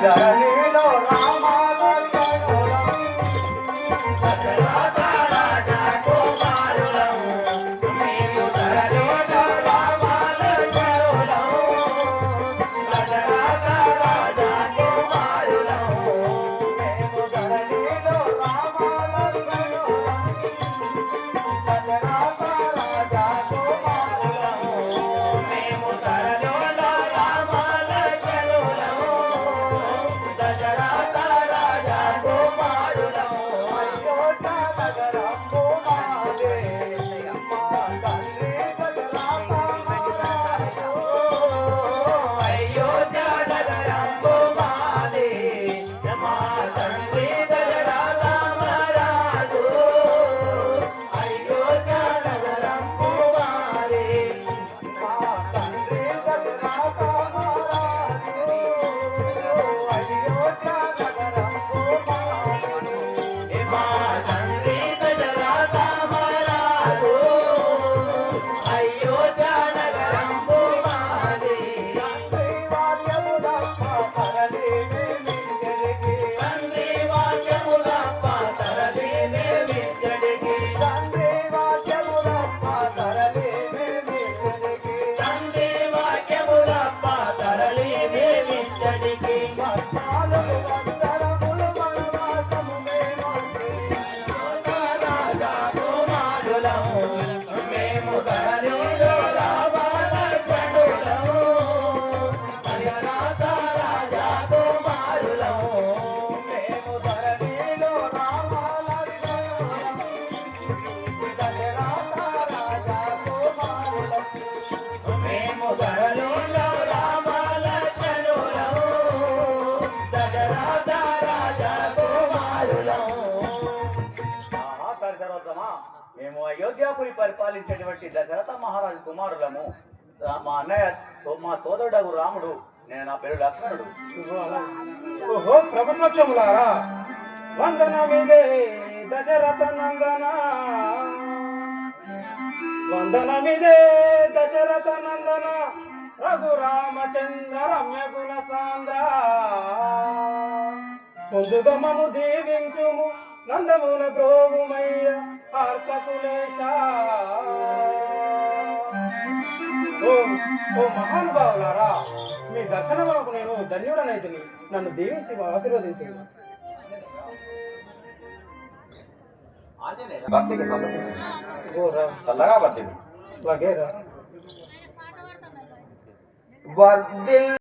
Jai Lo Rama, Jai Jai మహాపరిసరోత్తమా మేము అయోధ్యాపురి పరిపాలించేటువంటి దశరథ మహారాజు కుమారులము. మా అన్నయ్య మా సోదరుడు రాముడు. నేను నా పేరు లక్ష్మణుడు. ఓహో ప్రభుత్వములారా. వందనమిదే దశరథ నందన. వందనమిదే దశరథ నందన. రఘురామచంద్ర రమ్య గుణ సాంద్ర. ముందుగా దీవించుము నందమున ప్రోగుమయ్య. ఓ ఓ మహానుభావులారా మీ దర్శనములకు నేను ధన్యుడనైతిని. నన్ను దీవించి ఆశీర్వదించండి. చల్లగా పట్టింది. వగేరా